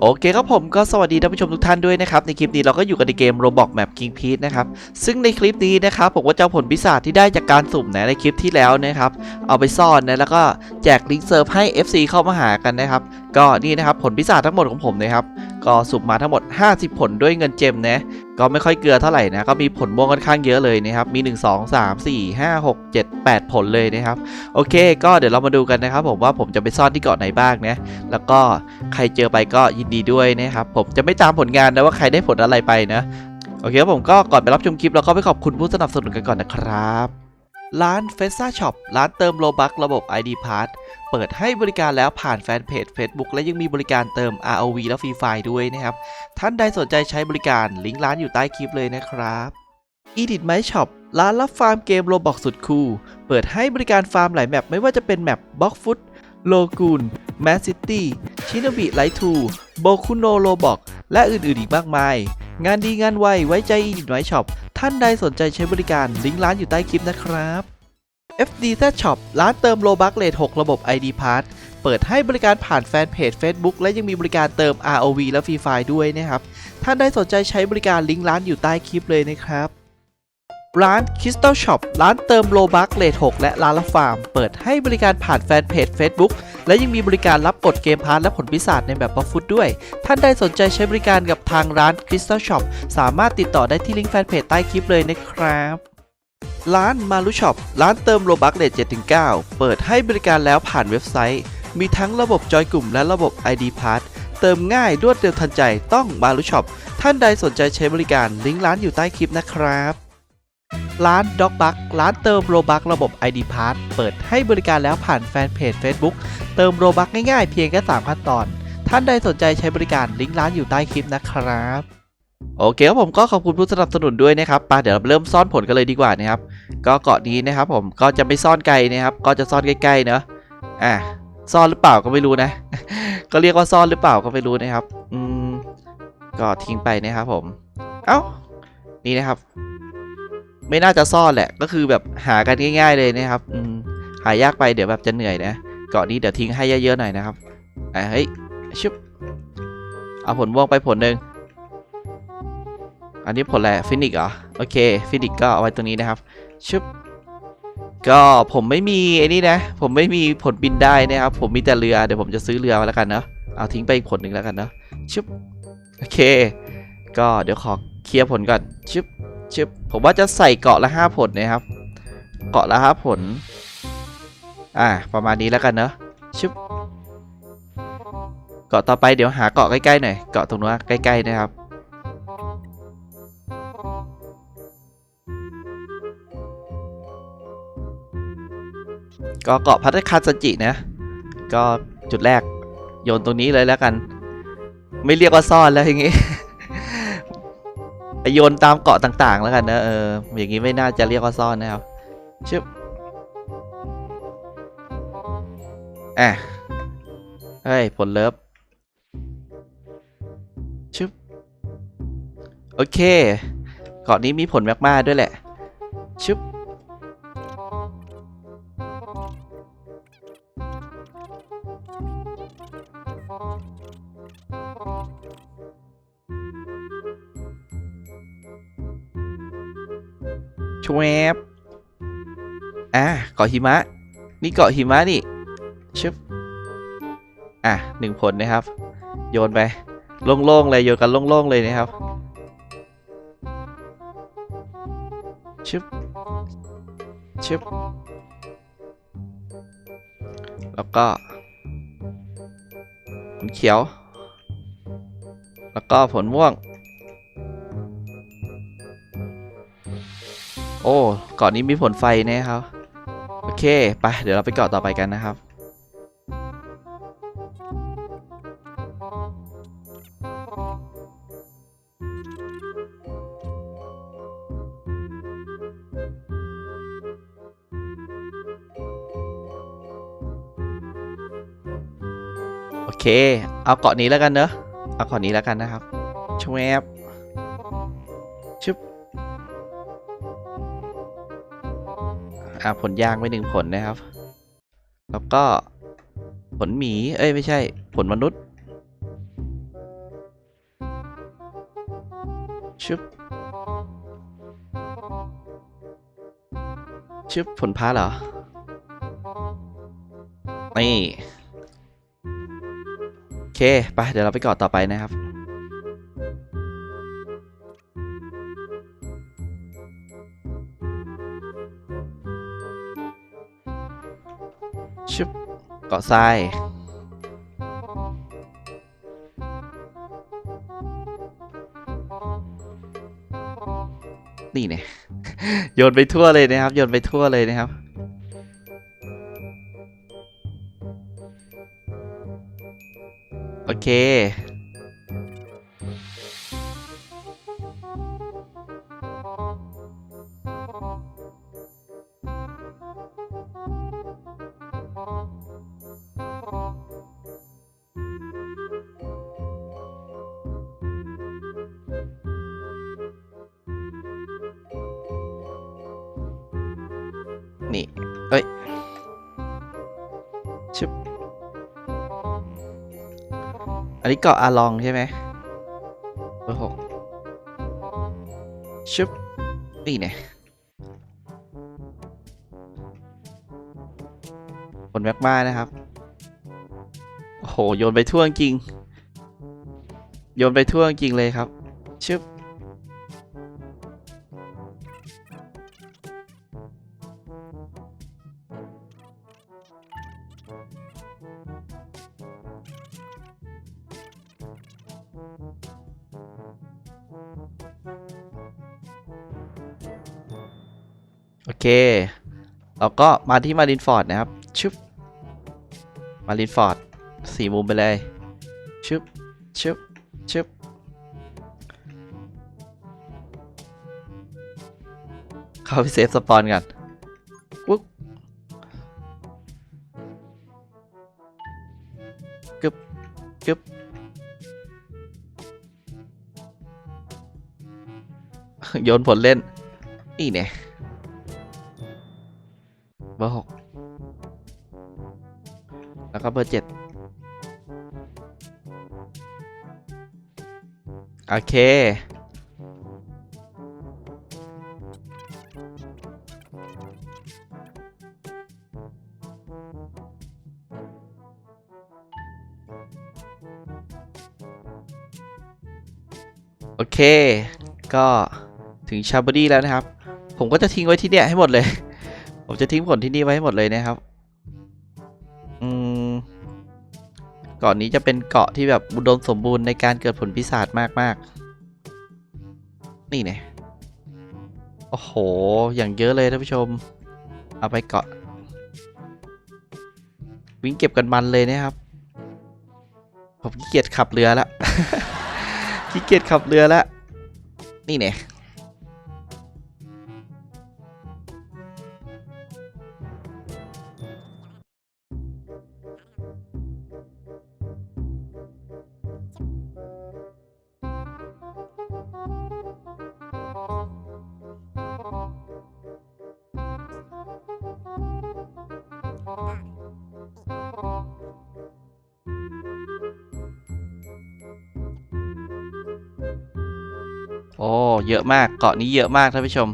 โอเคครับผมก็สวัสดีท่านผู้ชมทุกท่านด้วยนะครับ ในคลิปนี้เราก็อยู่กันในเกม Roblox Map King Peach นะครับ ซึ่งในคลิปนี้นะครับผมก็จะเอาผลพิศาจที่ได้จากการสุ่มนะในคลิปที่แล้วนะครับ เอาไปซ่อนนะแล้วก็แจกลิงก์เซิร์ฟให้ FC เข้ามาหากันนะครับ ก็นี่นะครับผลพิศาทั้งหมดของผมนะครับ ก็สุ่มมาทั้งหมด 50 ผลด้วยเงินเจมนะก็ไม่ค่อยเกลือเท่าไหร่นะก็มีผลม่วงค่อนข้างเยอะเลยนะครับมี 1 2 3 4 5 6 7 8 ผลเลยนะครับโอเค ก็เดี๋ยวเรามาดูกันนะครับ ผมว่าผมจะไปซ่อนที่เกาะไหนบ้างนะแล้วก็ใครเจอไปก็ยินดีด้วยนะครับผมจะไม่ตามผลงานนะว่าใครได้ผลอะไรไปนะโอเคครับผมก็ก่อนไปรับชมคลิปเราก็ไปขอบคุณผู้สนับสนุนกันก่อนนะครับ ร้าน f e s a Shop ร้านเติมโลบักระบบ ID Pass เปิดให้บริการแล้วผ่านแฟนเพจ Facebook และยังมีบริการเติม ROV และฟรีไฟด้วยนะครับ ท่านใดสนใจใช้บริการลิงก์ร้านอยู่ใต้คลิปเลยนะครับ Edit My Shop ร้านรับฟาร์มเกมโลบอกสุดคูลเปิดให้บริการฟาร์มหลายแมปไม่ว่าจะเป็นแมปบ็อกฟุตโลกูนแมสซิตี้ชินบิไลทูโบคุโนโลบอกและอื่นๆอีกมากมาย งานดีงานไวไว้ใจ Edit My Shop ท่านใดสนใจใช้บริการลิงก์ร้านอยู่ใต้คลิปนะครับ FDZ Shop ร้านเติมโลบักเลท6ระบบ ID Pass เปิดให้บริการผ่านแฟนเพจ Facebook และยังมีบริการเติม ROV และฟรีไฟด้วยนะครับ ท่านใดสนใจใช้บริการลิงก์ร้านอยู่ใต้คลิปเลยนะครับ ร้าน Crystal Shop ร้านเติมโลบักเลท6และร้านละฟาร์ม เปิดให้บริการผ่านแฟนเพจ Facebook และยังมีบริการรับกดเกมพาร์ทและผลพิศาจในแบบบัฟฟุตด้วย ท่านใดสนใจใช้บริการกับทางร้าน Crystal Shop สามารถติดต่อได้ที่ลิงก์แฟนเพจใต้คลิปเลยนะครับ ร้านมารุช็อปร้านเติมโลบักเลท7-9 เปิดให้บริการแล้วผ่านเว็บไซต์ มีทั้งระบบจอยกลุ่มและระบบ ID Pass เติมง่ายรวดเร็วทันใจต้องมารุช็อปท่านใดสนใจใช้บริการลิงก์ร้านอยู่ใต้คลิปนะครับ ร้าน d o g b u c k ร้านเติมโลบักระบบ ID Pass เปิดให้บริการแล้วผ่านแฟนเพจ Facebook เติมโลบักง่ายๆ เพียงแค่3ขั้นตอน ท่านใดสนใจใช้บริการลิงก์ร้านอยู่ใต้คลิปนะครับโอเคครับผมก็ขอบคุณผู้สนับสนุนด้วยนะครับไปเดี๋ยวเราเริ่มซ่อนผลกันเลยดีกว่านะครับ ก็เกาะนี้นะครับผมก็จะไม่ซ่อนไกลนะครับ ก็จะซ่อนใกล้ๆเนอะอะซ่อนหรือเปล่าก็ไม่รู้นะ ก็เรียกว่าซ่อนหรือเปล่าก็ไม่รู้นะครับ อืมก็ทิ้งไปนะครับผม เอ้า นี่นะครับ ไม่น่าจะซ่อนแหละ ก็คือแบบหากันง่าย ๆเลยนะครับ อืม หายากไปเดี๋ยวแบบจะเหนื่อยนะ เกาะนี้เดี๋ยวทิ้งให้เยอะๆหน่อยนะครับ อะเฮ้ย ชุบ เอาผลม่วงไปผลหนึ่ง อันนี้ผลอะไร ฟินิกเหรอ โอเค ฟินิกก็เอาไว้ตรงนี้นะครับ ชึบก็ผมไม่มีไอ้นี่นะ ผมไม่มีผลบินได้นะครับ ผมมีแต่เรือเดี๋ยวผมจะซื้อเรือมาแล้วกันเนาะเอาทิ้งไปอีกผลหนึ่งแล้วกันเนาะชึบโอเค ก็เดี๋ยวขอเคลียร์ผลก่อนชึบชึบผมว่าจะใส่เกาะละห้าผลนะครับ เกาะละห้าผล อ่า ประมาณนี้แล้วกันเนาะชึบเกาะต่อไปเดี๋ยวหาเกาะใกล้ๆหน่อยเกาะตรงนู้นใกล้ๆนะครับ ก็เกาะพัทคาซันจินะ ก็จุดแรกโยนตรงนี้เลยแล้วกัน ไม่เรียกว่าซ่อนแล้วอย่างงี้ไปโยนตามเกาะต่าง ๆ แล้วกันนะเอออย่างงี้ไม่น่าจะเรียกว่าซ่อนนะครับชึบอะเฮ้ยผลเลิฟชึบโอเคเกาะนี้มีผลมากๆด้วยแหละชึบ ชวบอะเกาะหิมะ นี่เกาะหิมะนี่ชึบอะหนึ่งผลนะครับ โยนไป โล่งๆเลยโยนกันโล่งๆเลยนะครับชึบชึบแล้วก็ผลเขียว แล้วก็ผลม่วง โอ้เกาะนี้มีผลไฟนะครับ โอเค ไป เดี๋ยวเราไปเกาะต่อไปกันนะครับ โอเค เอาเกาะนี้แล้วกันเนอะ เอาเกาะนี้แล้วกันนะครับชวบ อ่าผลยางไปหนึ่งผลนะครับ แล้วก็ผลหมี เอ้ยไม่ใช่ ผลมนุษย์ ชึบ ชึบผลพ้าเหรอ นี่ โอเค ไป เดี๋ยวเราไปกาะต่อไปนะครับ ชึบเกาะทรายนี่เนี่ยโยนไปทั่วเลยนะครับ โยนไปทั่วเลยนะครับ โอเค นี้เกาะอาลองใช่ไหมเบอร์หกชึบนี่เนี่ยผลแมกมานะครับ โอ้โห โยนไปทั่วจริง โยนไปทั่วจริงเลยครับ ชึบ โอเค เราก็มาที่มารินฟอร์ดนะครับ ชึบ มารินฟอร์ดสี่มุมไปเลย ชึบ ชึบ ชึบ เข้าไปเซฟสปอนกันปุ๊บกึบกึบโยนผลเล่น นี่เนี่ย บอร์หกแล้วก็เบอร์เจ็ดโอเค โอเค ก็ถึงชาบอดี้แล้วนะครับ ผมก็จะทิ้งไว้ที่เนี่ยให้หมดเลย ผมจะทิ้งผลที่นี่ไว้ให้หมดเลยนะครับ อืมเกาะนี้จะเป็นเกาะที่แบบอุดมสมบูรณ์ในการเกิดผลพิศาจมากๆ นี่เนี่ยโอ้โห อย่างเยอะเลยท่านผู้ชม เอาไปเกาะ วิ่งเก็บกันมันเลยนะครับ ผมขี้เกียจขับเรือละขี้เกียจขับเรือละนี่เนี่ย โอ้เยอะมากเกาะนี้เยอะมากท่านผู้ชม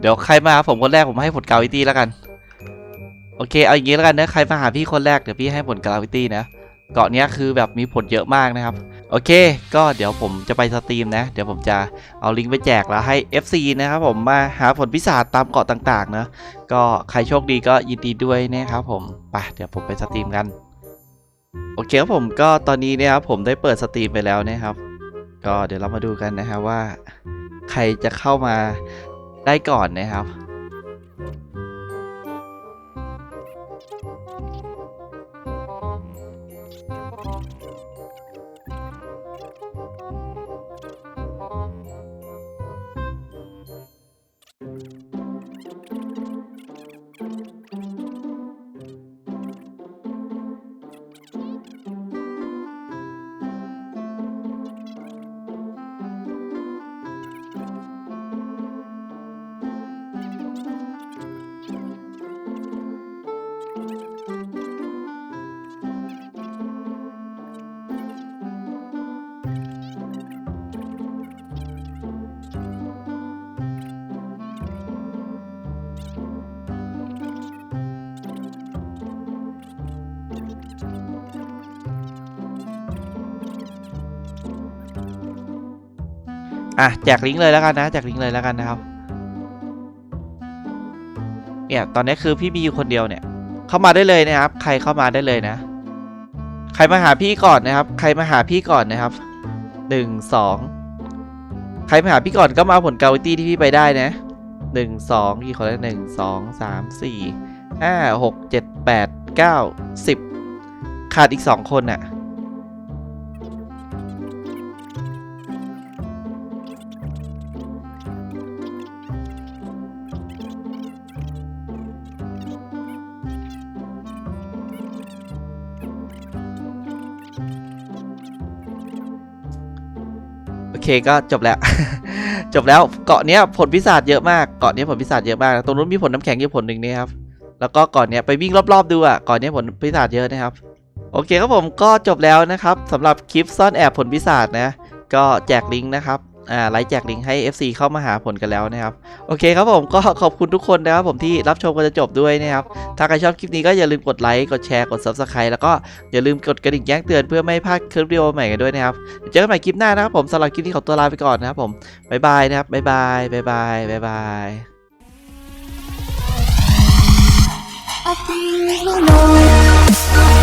เดี๋ยวใครมาผมคนแรกผมให้ผลกาวิตี้แล้วกัน โอเคเอาอย่างนี้แล้วกันนะใครมาหาพี่คนแรกเดี๋ยวพี่ให้ผลกาวิตี้นะเกาะนี้คือแบบมีผลเยอะมากนะครับ โอเค ก็เดี๋ยวผมจะไปสตรีมนะ เดี๋ยวผมจะเอาลิงก์ไปแจกแล้วให้ FC นะครับผมมาหาผลพิศาจตามเกาะต่างๆนะก็ใครโชคดีก็ยินดีด้วยนะครับผมไปเดี๋ยวผมไปสตรีมกัน โอเคครับผมก็ตอนนี้เนะครับผมได้เปิดสตรีมไปแล้วนะครับ ก็เดี๋ยวเรามาดูกันนะครับว่า ใครจะเข้ามาได้ก่อนนะครับ อะแจกลิงก์เลยแล้วกันนะแจกลิงก์เลยแล้วกันนะครับเนี่ยตอนนี้คือพี่มีอยู่คนเดียวเนี่ย เข้ามาได้เลยนะครับ ใครเข้ามาได้เลยนะ ใครมาหาพี่ก่อนนะครับ ใครมาหาพี่ก่อนนะครับหนึ่งสองใครมาหาพี่ก่อนก็มาผลกาวิตี้ที่พี่ไปได้นะหนึ่งสองกี่คนแล้วหนึ่งสองสามสี่ห้าหกเจ็ดแปดเก้าสิบขาดอีกสองคนน่ะ เคก็จบแล้ว จบแล้วเกาะเนี้ยผลพิศาจเยอะมากเกาะเนี้ยผลพิศาจเยอะมากตรงนู้นมีผลน้ำแข็งอยู่ผลหนึ่งนี่ครับแล้วก็เก่อนเนี้ยไปวิ่งรอบๆดูอะเกาะนเนี้ยผลพิศาจเยอะนะครับ โอเคครับผมก็จบแล้วนะครับสำหรับคลิปซ่อนแอบผลพิศาจนะ ก็แจกลิงก์นะครับ ไลค์แจกลิงก์ให้ FC เข้ามาหาผลกันแล้วนะครับ โอเคครับผมก็ขอบคุณทุกคนนะครับผมที่รับชมกันจนจบด้วยนะครับ ถ้าใครชอบคลิปนี้ก็อย่าลืมกดไลค์กดแชร์กด Subscribe แล้วก็อย่าลืมกดกระดิ่งแจ้งเตือนเพื่อไม่ให้พลาดคลิปวิดีโอใหม่กันด้วยนะครับเจอกันใหม่คลิปหน้านะครับผมสำหรับคลิปนี้ขอตัวลาไปก่อนนะครับผมบ๊ายบายนะครับบ๊ายบายบ๊ายบายบ๊ายบาย I feel alone.